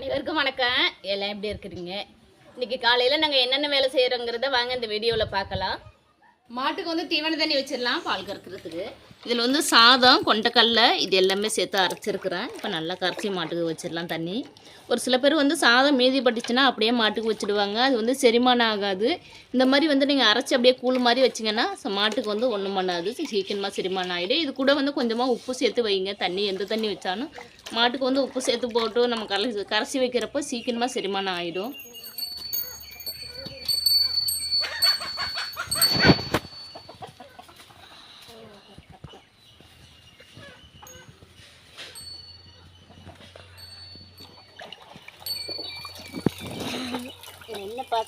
அனைவருக்கும் வணக்கம். எல்லாம் எப்படி இருக்கிறீங்க? இன்னைக்கு காலையில் நாங்கள் என்னென்ன வேலை செய்கிறோங்கிறத வாங்க இந்த வீடியோவில் பார்க்கலாம். மாட்டுக்கு வந்து தீவன தண்ணி வச்சிடலாம் பால் கறக்கிறதுக்கு. இதில் வந்து சாதம் கொண்டக்கடலை இது எல்லாமே சேர்த்து அரைச்சிருக்கிறேன். இப்போ நல்லா கரைச்சி மாட்டுக்கு வச்சிடலாம் தண்ணி. ஒரு சில பேர் வந்து சாதம் மீதி பட்டுச்சுன்னா அப்படியே மாட்டுக்கு வச்சிடுவாங்க. அது வந்து செரிமானம் ஆகாது. இந்த மாதிரி வந்து நீங்கள் அரைச்சி அப்படியே கூழ் மாதிரி வச்சிங்கன்னா மாட்டுக்கு வந்து ஒன்றும் பண்ணாது. சீக்கிரமாக செரிமானம் ஆகிடும் இது கூட வந்து கொஞ்சமாக உப்பு சேர்த்து வைங்க. தண்ணி எந்த தண்ணி வச்சாலும். மாட்டுக்கு வந்து உப்பு சேர்த்து போட்டு நம்ம கரைச்சி கரைச்சி வைக்கிறப்போ சீக்கிரமாக செரிமானம் ஆகிடும்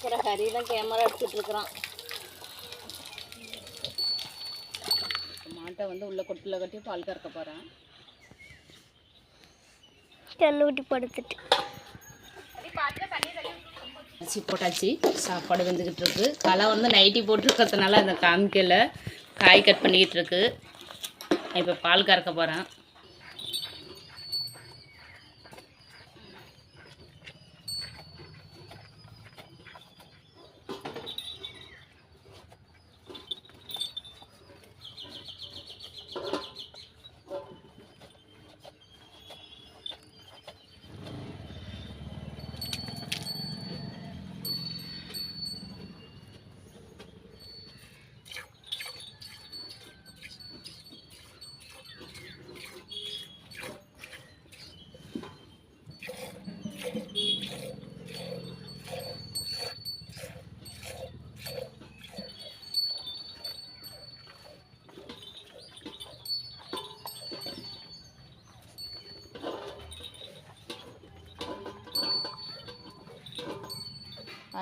பார்க்குற ஹரி தான் கேமரா எடுத்துட்டு இருக்கிறான். மாட்டை வந்து உள்ள கொட்டில் கட்டி பால் கறக்க போகிறேன் கண்ணுக்குட்டி படுத்துட்டு. அரிசி போட்டாச்சு. சாப்பாடு வெந்துக்கிட்டு இருக்கு. களை வந்து நைட்டி போட்டிருக்கிறதுனால அதை காமிக்கல. காய் கட் பண்ணிக்கிட்டு இருக்கு. இப்போ பால் கறக்க போகிறேன்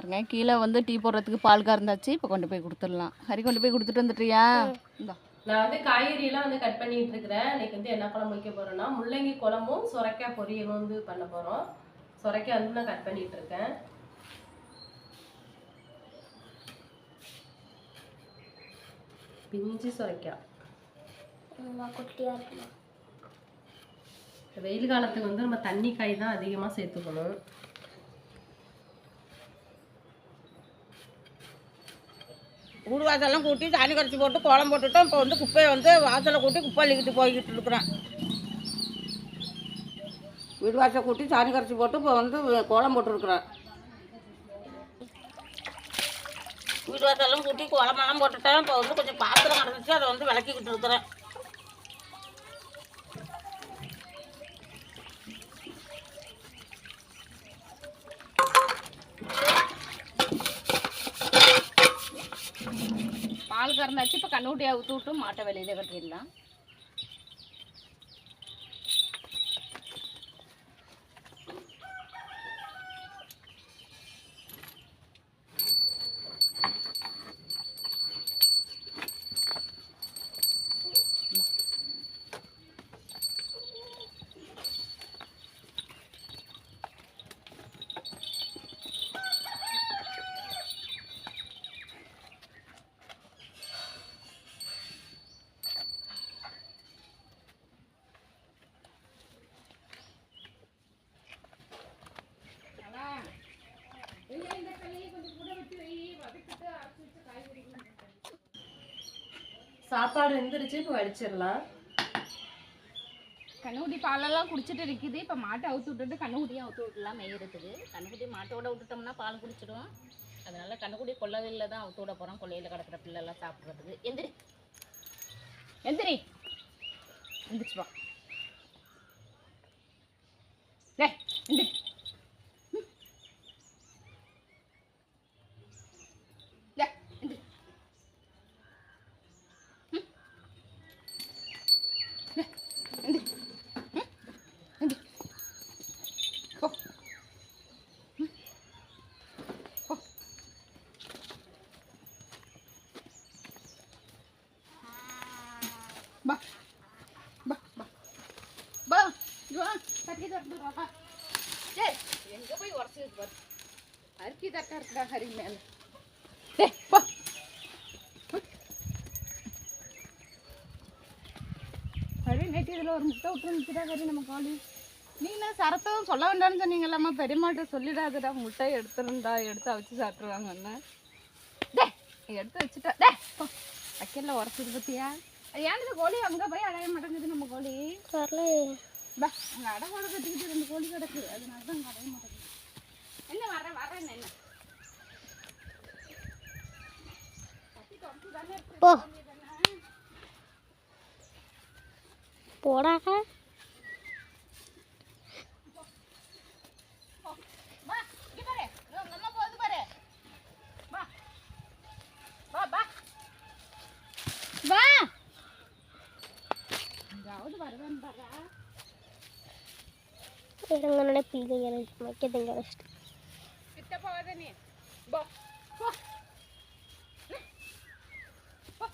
பாருங்க. கீழே வந்து டீ போடுறதுக்கு பால் கறந்தாச்சு. இப்போ கொண்டு போய் கொடுத்துடலாம். ஹரி கொண்டு போய் கொடுத்துட்டு வந்துட்டியா? இந்தா. நான் வந்து காய்கறியெல்லாம் வந்து கட் பண்ணிட்டு இருக்கிறேன். இன்னைக்கு வந்து என்ன குழம்பு வைக்க போறேன்னா முள்ளங்கி குழம்பும் சுரைக்காய் பொரியலும் வந்து பண்ண போறோம். சுரைக்காய் வந்து நான் கட் பண்ணிட்டு இருக்கேன். பிஞ்சு சுரைக்காய். வெயில் காலத்துக்கு வந்து நம்ம தண்ணி காய் தான் அதிகமாக சேர்த்துக்கணும். வீடு வாசல்லாம் கூட்டி தண்ணி கரைச்சி போட்டு குளம் போட்டுட்டோம். இப்போ வந்து குப்பையை வந்து வாசலில் கூட்டி குப்பை அள்ளிக்கிட்டு போய்கிட்டு இருக்கிறேன் வீடு வாசலை கூட்டி சாணி கரைச்சி போட்டு இப்போ வந்து கோலம் போட்டுருக்குறேன் வீடு வாசலெல்லாம் கூட்டி குளமெல்லாம் போட்டுட்டேன் இப்போ வந்து கொஞ்சம் பாத்திரம் கிடந்துச்சு அதை வந்து விளக்கிக்கிட்டு இருக்கிறேன் பால் கறந்தாச்சு இப்போ கண்ணுக்குட்டியை ஊற்றி விட்டு மாட்டை வெளியில கட்டிடலாம். சாப்பாடு வெந்துருச்சு இப்போ வடிச்சிடலாம். கண்ணுக்குட்டி பாலெல்லாம் குடிச்சிட்டு இருக்குது. இப்போ மாட்டை அவுத்து விட்டுட்டு கண்ணுக்குட்டியும் அவுத்து விட்டுலாம் மேயிறதுக்கு. கண்ணுக்குட்டி மாட்டோட விட்டுட்டோம்னா பால் குடிச்சிடும். அதனால கண்ணுக்குட்டி கொள்ளவில் தான் அவுத்து விட போகிறோம் கொள்ளையில் கிடக்கிற பிள்ளைலாம் சாப்பிட்றதுக்கு. எந்திரி. எந்திரி. எந்திரிச்சுப்பா வா. எந்திரி ம். டேய், எந்திரி. ம். டேய், எந்திரி. ம். எந்திரி. போ. ம். போ. பா பா பா பா இங்க வா தட்டி தட்டு வா டேய் எங்க போய் உரசி பாரு அரிக்கி தட்டா இருக்கா ஹரி மேல ஹரி நேற்று இதில் ஒரு முட்டை விட்டு நிற்கிறா ஹரி நம்ம காலு நீங்க சரத்தம் சொல்ல வேண்டாம்னு சொன்னீங்கல்லம்மா. பெரியம்மாட்ட சொல்லிடாதடா முட்டை எடுத்துருந்தா எடுத்து அவிச்சு சாப்பிட்ருவாங்கன்னு டே எடுத்து வச்சுட்டா. டே வைக்கல உடச்சிது பத்தியா? ஏன் இந்த கோழி அங்கே போய் அடைய மாட்டேங்குது நம்ம கோழி? வரல பா அங்கே அடை கூட கட்டிக்கிட்டு ரெண்டு கோழி கிடக்கு. அதனால தான் அடைய மாட்டேங்குது. என்ன வர வரேன் என்ன? போ போடாக வா இங்க பாரு இதோ உங்க அம்மா போகுது பாரு வா வா வா வா எங்காவது வருவான்னு பாரா இருங்க நினைப்பீங்க எனக்கு வைக்கிறதுங்க வச்சுட்டு கிட்ட போகாத நீ போ போ போ.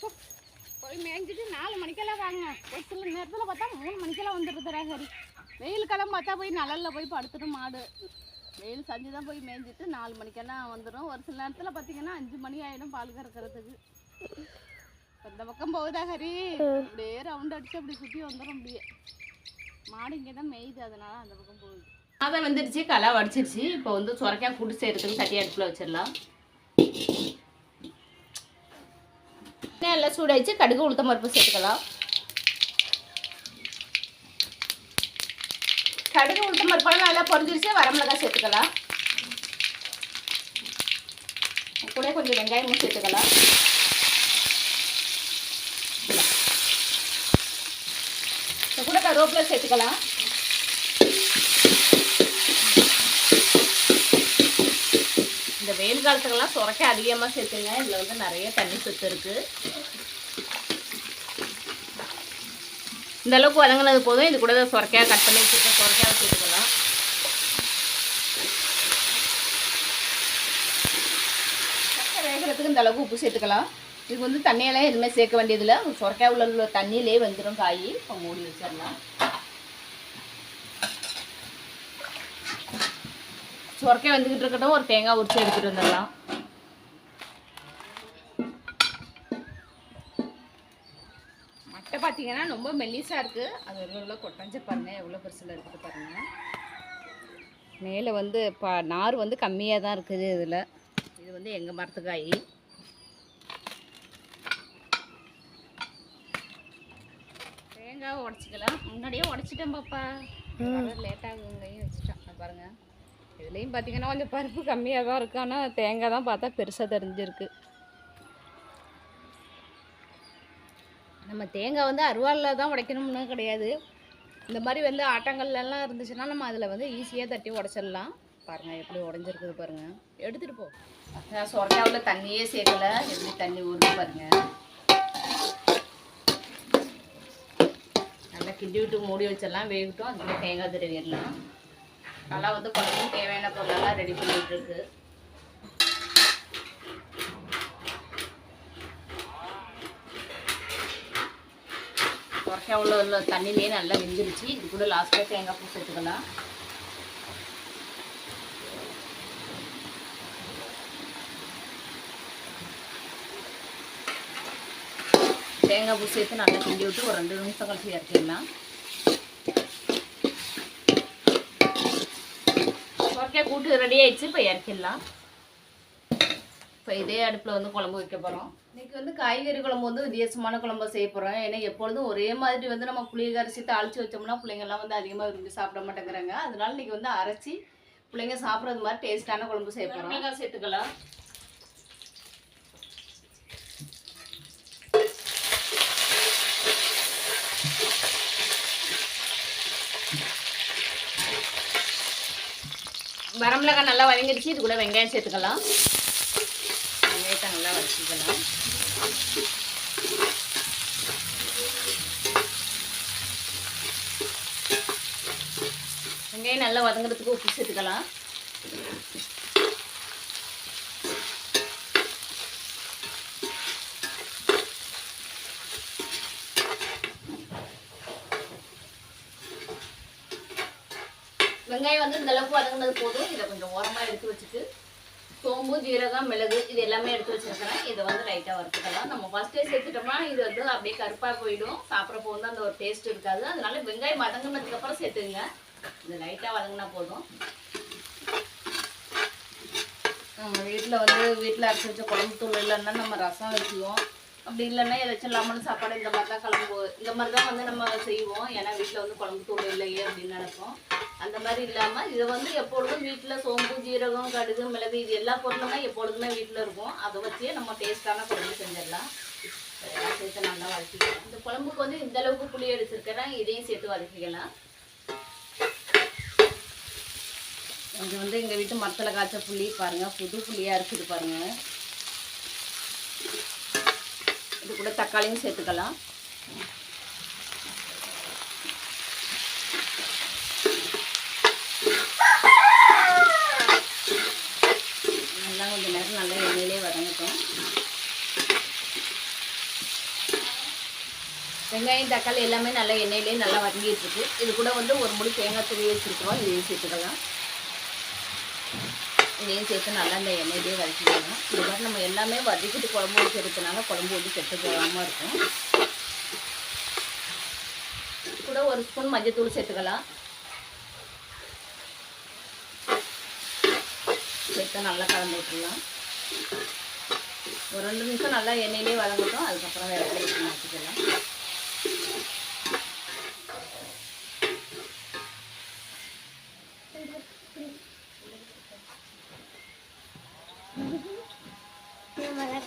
போ. போய் மேய்ஞ்சிட்டு நாலு வந்துடுறாங்க ஒரு சில நேரத்தில் பார்த்தா மூணு மணிக்கெல்லாம் வந்துடுதுடா சரி வெயில் காலம் பார்த்தா போய் நலலில் போய் படுத்துடும் மாடு. வெயில் சஞ்சு தான் போய் மேய்ஞ்சிட்டு நாலு மணிக்கெல்லாம் வந்துடும் ஒரு சில நேரத்தில் பார்த்தீங்கன்னா அஞ்சு மணி ஆகிடும் பால் கறக்கிறதுக்கு. அந்த இந்த பக்கம் போகுதா ஹரி? அப்படியே ரவுண்ட் அடிச்சு அப்படி சுற்றி வந்துடும் அப்படியே. மாடு இங்கே தான் மேயுது அதனால அந்த பக்கம் போகுது. அதை வந்துடுச்சு களை வடிச்சிருச்சு. இப்போ வந்து சுரக்காய் கூட்டு செய்யறதுக்கு சட்டி அடுப்பில் வச்சிடலாம். எல்லாம் சூடாயிடுச்சு. கடுகு உளுத்தம் பருப்பு சேர்த்துக்கலாம். கடுகு உளுத்தம் பருப்பெல்லாம் நல்லா பொறிஞ்சிருச்சு வரமிளகாய் சேர்த்துக்கலாம். கூட கொஞ்சம் வெங்காயமும் சேர்த்துக்கலாம். இது கூட கருவேப்பிலை சேர்த்துக்கலாம். இந்த வெயில் காலத்துக்கெல்லாம் சுரக்க அதிகமாக சேர்த்துங்க. இதில் வந்து நிறைய தண்ணி சத்து இருக்கு. இந்த அளவுக்கு வதங்கினது போதும். இது கூட சுரக்காய் கட் பண்ணி வச்சுருக்க சுரக்காய் சேர்த்துக்கலாம் வேகிறதுக்கு இந்த அளவுக்கு உப்பு சேர்த்துக்கலாம். இதுக்கு வந்து தண்ணியெல்லாம் எதுவுமே சேர்க்க வேண்டியதில்லை. சுரக்காய் உள்ள உள்ள தண்ணியிலே வந்துடும் காய். இப்போ மூடி வச்சிடலாம். சுரக்காய் வந்துக்கிட்டு இருக்கட்டும். ஒரு தேங்காய் உரிச்சு எடுத்துகிட்டு வந்துடலாம். மட்டை பார்த்தீங்கன்னா ரொம்ப மெல்லிஸாக இருக்குது அது ஒரு உள்ள கொட்டஞ்ச பாருங்க எவ்வளோ பெருசில் இருக்குது பாருங்க. மேலே வந்து பா நார் வந்து கம்மியாக தான் இருக்குது இதில். இது வந்து எங்கள் மரத்துக்காய். தேங்காய் தேங்காவை உடச்சிக்கலாம். முன்னாடியே உடச்சிட்டேன் பாப்பா. லேட்டாகுங்கையும் வச்சுட்டேன். பாருங்கள் பாருங்க. இதுலேயும் பார்த்தீங்கன்னா கொஞ்சம் பருப்பு கம்மியாக தான் இருக்குது ஆனால் தேங்காய் தான் பார்த்தா பெருசாக தெரிஞ்சிருக்கு. நம்ம தேங்காய் வந்து அருவாளில் தான் உடைக்கணும்னு கிடையாது. இந்த மாதிரி வந்து ஆட்டாங்கல்லாம் இருந்துச்சுன்னா நம்ம அதில் வந்து ஈஸியாக தட்டி உடச்சிடலாம். பாருங்கள் எப்படி உடஞ்சிருக்குது பாருங்கள் எடுத்துகிட்டு போ. நான் சொரக்காவில் தண்ணியே சேர்க்கலை. எப்படி தண்ணி ஊறுது பாருங்கள் நல்லா கிண்டி விட்டு மூடி வச்சிடலாம். வேகட்டும். அதுக்குள்ளே தேங்காய் திருவிடலாம் நல்லா வந்து குழம்புக்கு தேவையான பொருளெல்லாம் ரெடி பண்ணிகிட்ருக்கு இருக்கு உள்ள உள்ள தண்ணியிலே நல்லா வெந்துருச்சு. இது கூட லாஸ்ட்டாக தேங்காய் பூ சேர்த்துக்கலாம். தேங்காய் பூ சேர்த்து நல்லா கிண்டி விட்டு ஒரு ரெண்டு நிமிஷம் கழிச்சு இறக்கிடலாம். சொரக்காய் கூட்டு ரெடி ஆயிடுச்சு இப்போ இறக்கிடலாம். இப்போ இதே அடுப்பில் வந்து குழம்பு வைக்க போகிறோம் இன்னைக்கு வந்து காய்கறி குழம்பு வந்து வித்தியாசமான குழம்பு செய்ய போகிறோம் ஏன்னா எப்பொழுதும் ஒரே மாதிரி வந்து நம்ம புளிய கரைச்சி தாளித்து வச்சோம்னா பிள்ளைங்கள்லாம் வந்து அதிகமாக விரும்பி சாப்பிட மாட்டேங்கிறாங்க. அதனால இன்றைக்கி வந்து அரைச்சி பிள்ளைங்க சாப்பிட்றது மாதிரி டேஸ்ட்டான குழம்பு செய்ய போகிறோம் மிளகாய் சேர்த்துக்கலாம். வரமிளகாய் நல்லா வதங்கிடுச்சு. இது கூட வெங்காயம் சேர்த்துக்கலாம். வச்சுக்கலாம். வெங்காயம் நல்லா வதங்குறதுக்கு உப்பு சேர்த்துக்கலாம். வெங்காயம் வந்து இந்த அளவுக்கு வதங்கினது போதும். இதை கொஞ்சம் ஓரமாக எடுத்து வச்சுட்டு சோம்பு ஜீரகம் மிளகு இது எல்லாமே எடுத்து வச்சிருக்கிறேன் இதை வந்து லைட்டாக வறுத்துக்கலாம் நம்ம ஃபஸ்ட்டே சேர்த்துட்டோம்னா இது வந்து அப்படியே கருப்பாக போயிடும். சாப்பிட்றப்போ வந்து அந்த ஒரு டேஸ்ட் இருக்காது. அதனால வெங்காயம் வதங்கினதுக்கப்புறம் சேர்த்துங்க. இது லைட்டாக வதங்கினா போதும். நம்ம வீட்டில் வந்து வீட்டில் அரைச்சி வச்ச குழம்பு தூள் இல்லைன்னா நம்ம ரசம் வச்சுக்குவோம் அப்படி இல்லைன்னா ஏதாச்சும் லெமன் சாப்பாடு இந்த மாதிரி தான் குழம்பு இந்த மாதிரி தான் வந்து நம்ம செய்வோம். ஏன்னா வீட்டில் வந்து குழம்பு தூள் இல்லையே அப்படின்னு நினைப்போம். அந்த மாதிரி இல்லாமல் இதை வந்து எப்பொழுதும் வீட்டில் சோம்பு ஜீரகம் கடுகு மிளகு இது எல்லா பொருளுமே எப்பொழுதுமே வீட்டில் இருக்கும். அதை வச்சே நம்ம டேஸ்ட்டான குழம்பு செஞ்சிடலாம். எல்லாம் சேர்த்து நல்லா வதக்கிக்கலாம். இந்த குழம்புக்கு வந்து இந்த அளவுக்கு புளி எடுத்துருக்கிறேன் இதையும் சேர்த்து வதக்கிக்கலாம். இது வந்து எங்கள் வீட்டு மரத்தில் காய்ச்ச புளி பாருங்கள் புது புளியாக இருக்குது பாருங்கள் இது கூட தக்காளியும் சேர்த்துக்கலாம். நல்லா கொஞ்சம் நேரம் நல்லா எண்ணெயிலே வதங்கட்டும். வெங்காயம் தக்காளி எல்லாமே நல்லா எண்ணெயிலே நல்லா வதங்கிட்டு இருக்கு. இது கூட வந்து ஒரு முடி தேங்காய் துருவி வச்சிருக்கோம் இதையும் சேர்த்துக்கலாம். இதையும் சேர்த்து நல்லா இந்த எண்ணெயிலே வதக்கிக்கலாம் இந்த மாதிரி நம்ம எல்லாமே வதக்கிட்டு குழம்பு வச்சுருக்கனால குழம்பு வந்து கெட்டு போகாமல் இருக்கும். கூட ஒரு ஸ்பூன் மஞ்சத்தூள் சேர்த்துக்கலாம். சேர்த்து நல்லா கலந்து விட்டுடலாம். ஒரு ரெண்டு நிமிஷம் நல்லா எண்ணெயிலே வதங்கட்டும் அதுக்கப்புறம் வேறு மாற்றிக்கலாம் நம்ம தான் காலையில் இருக்கணும் ஒரு நேரத்தை நெஞ்சிட்டு வந்துட்டு வெங்காயம்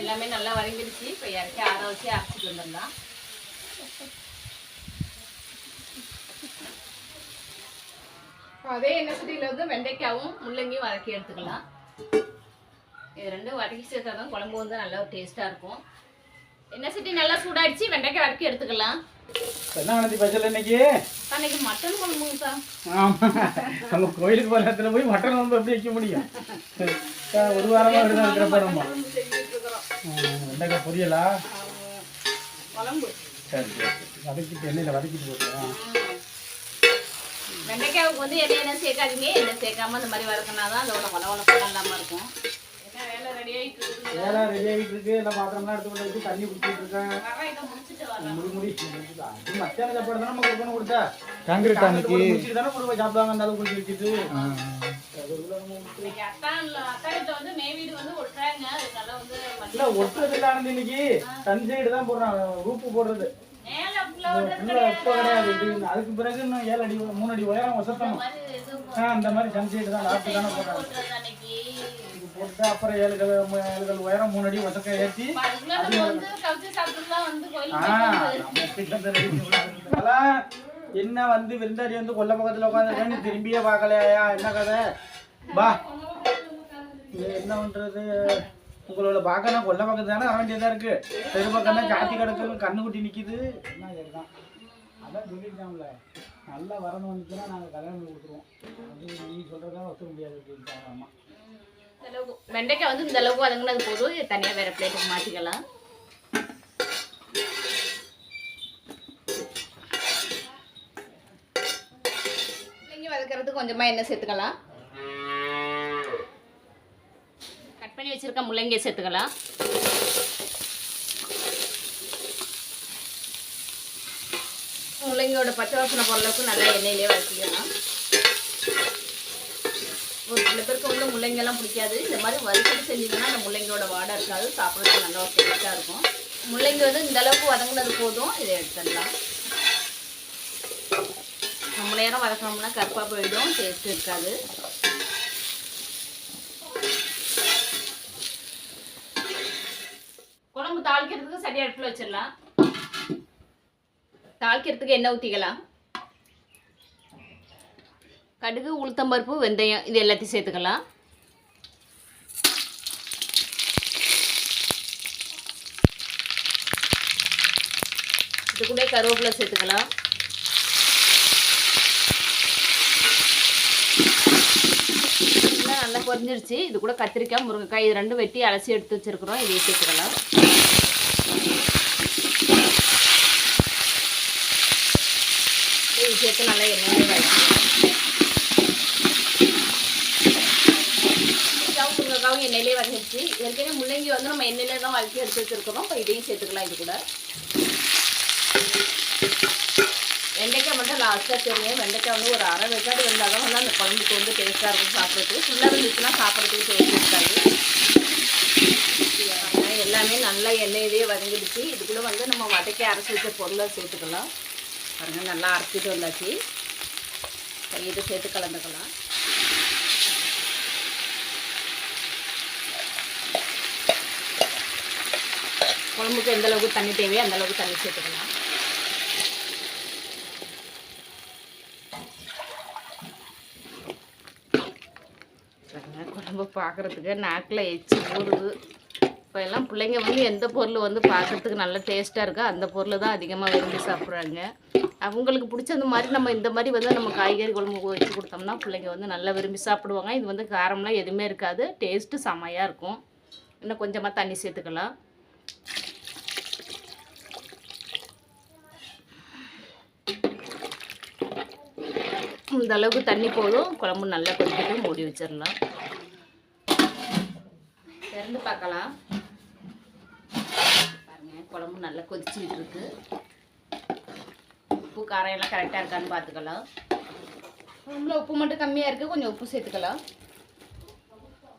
எல்லாமே நல்லா வரைஞ்சிருச்சு இப்போ இறக்கி ஆற வச்சு அரைச்சிட்டு வந்துடலாம். அதே எண்ணெய் சட்டியில் வந்து வெண்டைக்காவும் முள்ளங்கியும் வதக்கி எடுத்துக்கலாம். இது ரெண்டும் வதக்கி சேர்த்தா தான் குழம்பு வந்து நல்லா டேஸ்ட்டாக இருக்கும். எண்ணெய் சட்டி நல்லா சூடாயிடுச்சு. வெண்டைக்காய் வதக்கி எடுத்துக்கலாம். என்ன நடத்தி பச்சல இன்னைக்கு? அன்னைக்கு மட்டன் குழம்புங்க சார். ஆமா. நம்ம கோயிலுக்கு போற இடத்துல போய் மட்டன் வந்து எப்படி வைக்க முடியும்? ஒரு வாரமா வெண்டைக்காய் பொரியலா? குழம்பு. சரி. வதக்கிட்டு எண்ணெயில் வதக்கிட்டு போட்டுருவோம் வெண்டைக்காவுக்கு வந்து எண்ணெய் என்ன சேர்க்காதீங்க. எண்ணெய் சேர்க்காம இந்த மாதிரி வதக்கினா தான் அதோட வள வளப்படம் இல்லாமல் இருக்கும். என்ன வேலை ரெடி ஆகிட்டு இருக்கு. எல்லாம் பாத்திரம்லாம் எடுத்து கொண்டு வச்சு தண்ணி குடிச்சிட்டு இருக்கேன். முடி முடி. அது மத்தியான சாப்பாடு தானே நம்ம கொடுக்கணும் கொடுத்தா? காங்கிரீட் அன்னைக்கு. முடிச்சுட்டு தானே கொடுப்போம் சாப்பிடுவாங்க அந்த அளவுக்கு குடிச்சு வச்சுட்டு. இல்ல ஒட்டுறது இல்ல ஆனந்த் இன்னைக்கு சன் சைடு தான் போடுறான் ரூப்பு போடுறது. அதுக்கு பிறகு இன்னும் ஏழு அடி மூணு அடி உயரம் ஆ, அந்த மாதிரி சன் சைடு தான் லாஸ்ட் தானே போடுறாங்க. போட்டு அப்புறம் ஏழு கல் ஏழு கல் உயரம் மூணு அடி வசக்க ஏற்றி என்ன வந்து விருந்தாடி வந்து கொல்ல பக்கத்துல உட்காந்துருக்கேன்னு திரும்பியே பார்க்கலையா என்ன கதை? பா என்ன பண்றது? உங்களோட பார்க்கணும் கொல்ல பக்கத்து தானே வர வேண்டியதா இருக்கு. தெரு பக்கம் தான் சாத்தி கிடக்கு கண்ணு குட்டி நிக்குது. என்ன சரிதான் அதான் சொல்லியிருக்காங்களே நல்லா வரணும் வந்துச்சுன்னா நாங்கள் கல்யாணம் கொடுத்துருவோம். அது நீ சொல்றதா ஒத்துக்க முடியாது அப்படின்ட்டாங்க அம்மா. அளவுக்கு வெண்டைக்காய் வந்து இந்த அளவுக்கு வதங்கினது போதும். இது தனியாக வேற பிளேட்டுக்கு மாற்றிக்கலாம் முள்ளங்கி வதக்கிறதுக்கு கொஞ்சமாக எண்ணெய் சேர்த்துக்கலாம். கட் பண்ணி வச்சிருக்க முள்ளங்கியை சேர்த்துக்கலாம். முள்ளங்கியோட பச்சை வாசனை போகிற அளவுக்கு நல்லா எண்ணெயிலே வதக்கிக்கலாம். ஒரு சில பேருக்கு வந்து முள்ளங்கெல்லாம் பிடிக்காது. இந்த மாதிரி வறுத்துட்டு செஞ்சீங்கன்னா அந்த முள்ளங்கோட வாடை இருக்காது. சாப்பிட்றதுக்கு நல்லா டேஸ்ட்டாக இருக்கும். முள்ளங்கி வந்து இந்த அளவுக்கு வதங்கினது போதும். இதை எடுத்துடலாம். ரொம்ப நேரம் வதக்கணும்னா கருப்பாக போயிடும். டேஸ்ட் இருக்காது. குழம்பு தாளிக்கிறதுக்கு சரியாக அடுப்பில் வச்சிடலாம். தாளிக்கிறதுக்கு எண்ணெய் ஊற்றிக்கலாம் கடுகு உளுத்தம்பருப்பு வெந்தயம் இது எல்லாத்தையும் சேர்த்துக்கலாம். இது கூட கருவேப்பிலை சேர்த்துக்கலாம். நல்லா குறைஞ்சிருச்சு இது கூட கத்திரிக்காய் முருங்கைக்காய் இது ரெண்டு வெட்டி அலசி எடுத்து வச்சுருக்குறோம். இதை சேர்த்துக்கலாம். இது சேர்த்து நல்லா எண்ணெய் எண்ணெயிலே ஏற்கனவே முள்ளங்கி வந்து நம்ம எண்ணெயில தான் வதக்கி எடுத்து வச்சுருக்கிறோம். இப்போ இதையும் சேர்த்துக்கலாம் இது கூட. வெண்டைக்காய் மட்டும் லாஸ்ட்டாக தெரியும் வெண்டைக்காய் வந்து ஒரு அரை வெக்காடு இருந்தால் தான் வந்து அந்த குழம்புக்கு வந்து டேஸ்ட்டாக இருக்கும் சாப்பிட்றதுக்கு. ஃபுல்லாக இருந்துச்சுன்னா சாப்பிட்றதுக்கு டேஸ்ட் இருக்காது. எல்லாமே நல்லா எண்ணெயிலேயே வதங்கிடுச்சு. இதுக்குள்ளே வந்து நம்ம வதக்கி அரைச்சி வச்ச பொருளை சேர்த்துக்கலாம். பாருங்கள் நல்லா அரைச்சிட்டு வந்தாச்சு. இதை சேர்த்து கலந்துக்கலாம். குழம்புக்கு எந்த அளவுக்கு தண்ணி தேவையோ அந்த அளவுக்கு தண்ணி சேர்த்துக்கலாம். குழம்பு பார்க்குறதுக்கு நாக்கில் எச்சு ஊறுது. இப்போ எல்லாம் பிள்ளைங்க வந்து எந்த பொருள் வந்து பார்க்குறதுக்கு நல்ல டேஸ்ட்டாக இருக்கோ அந்த பொருள் தான் அதிகமாக விரும்பி சாப்பிட்றாங்க. அவங்களுக்கு பிடிச்ச மாதிரி நம்ம இந்த மாதிரி வந்து நம்ம காய்கறி குழம்பு வச்சு கொடுத்தோம்னா பிள்ளைங்க வந்து நல்லா விரும்பி சாப்பிடுவாங்க. இது வந்து காரம்லாம் எதுவுமே இருக்காது. டேஸ்ட்டு செமையாக இருக்கும். இன்னும் கொஞ்சமாக தண்ணி சேர்த்துக்கலாம். இந்த அளவுக்கு தண்ணி போதும். குழம்பு நல்லா கொதிக்கிட்டு மூடி வச்சிடலாம். திறந்து பார்க்கலாம். பாருங்க குழம்பு நல்லா கொதிச்சுட்டு இருக்கு. உப்பு காரம் எல்லாம் கரெக்டாக இருக்கான்னு பார்த்துக்கலாம். குழம்புல உப்பு மட்டும் கம்மியாக இருக்குது கொஞ்சம் உப்பு சேர்த்துக்கலாம்.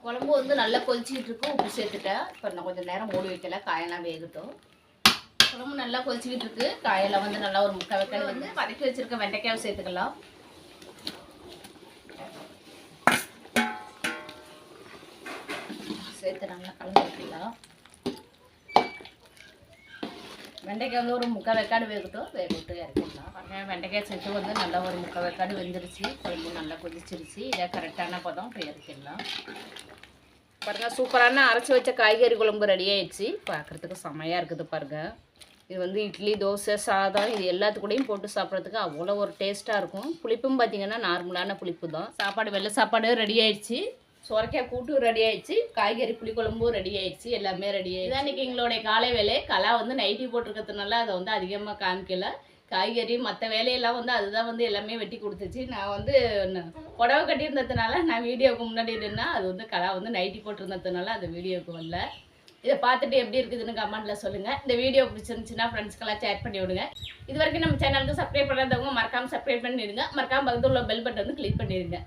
குழம்பு வந்து நல்லா கொதிச்சிட்டு இருக்கு. உப்பு சேர்த்துட்டேன். இப்போ நான் கொஞ்சம் நேரம் மூடி வைக்கல. காயெல்லாம் வேகட்டும். குழம்பு நல்லா கொதிச்சுக்கிட்டு இருக்கு. காயெல்லாம் வந்து நல்லா ஒரு முக்கால் வைக்கல வந்து வதக்கி வச்சுருக்க வெண்டைக்காவை சேர்த்துக்கலாம். சேர்த்து நல்லா கலந்து வைக்கலாம் வெண்டைக்காய் வந்து ஒரு முக்கால் வெக்காடு வேகட்டும். வேக விட்டு இறக்கிடலாம். பாருங்க வெண்டைக்காய் சேர்த்து வந்து நல்லா ஒரு முக்கால் வெக்காடு வெந்துருச்சு. குழம்பு நல்லா கொதிச்சிருச்சு. இதை கரெக்டான பதம் இப்போ இறக்கிடலாம். பாருங்க சூப்பரான அரைச்சி வச்ச காய்கறி குழம்பு ரெடி ஆயிடுச்சு. பார்க்குறதுக்கு செமையாக இருக்குது பாருங்க. இது வந்து இட்லி தோசை சாதம் இது எல்லாத்துக்கூடையும் போட்டு சாப்பிட்றதுக்கு அவ்வளோ ஒரு டேஸ்ட்டாக இருக்கும். புளிப்பும் பார்த்தீங்கன்னா நார்மலான புளிப்பு தான். சாப்பாடு வெள்ளை சாப்பாடு ரெடி ஆயிடுச்சு. சுரக்காய் கூட்டும் ரெடி ஆயிடுச்சு. காய்கறி புளிக்குழம்பும் ரெடி ஆயிடுச்சு. எல்லாமே ரெடி ஆயிடுச்சு. இன்னைக்கு எங்களுடைய காலை வேலை. கலா வந்து நைட்டி போட்டிருக்கிறதுனால அதை வந்து அதிகமாக காமிக்கல. காய்கறி மற்ற வேலையெல்லாம் வந்து அதுதான் வந்து எல்லாமே வெட்டி கொடுத்துச்சு. நான் வந்து புடவை கட்டியிருந்ததுனால நான் வீடியோவுக்கு முன்னாடி நின்னா அது வந்து கலா வந்து நைட்டி போட்டிருந்ததுனால அந்த வீடியோவுக்கு வரல. இதை பார்த்துட்டு எப்படி இருக்குதுன்னு கமெண்ட்டில் சொல்லுங்கள் இந்த வீடியோ பிடிச்சிருந்துச்சுன்னா ஃப்ரெண்ட்ஸ்க்கெல்லாம் ஷேர் பண்ணி விடுங்க. இது வரைக்கும் நம்ம சேனலுக்கு சப்ஸ்கிரைப் பண்ணாதவங்க மறக்காமல் சப்ஸ்கிரைப் பண்ணிடுங்க. மறக்காமல் பக்கத்தில் உள்ள பெல் பட்டன் வந்து கிளிக் பண்ணிடுங்க.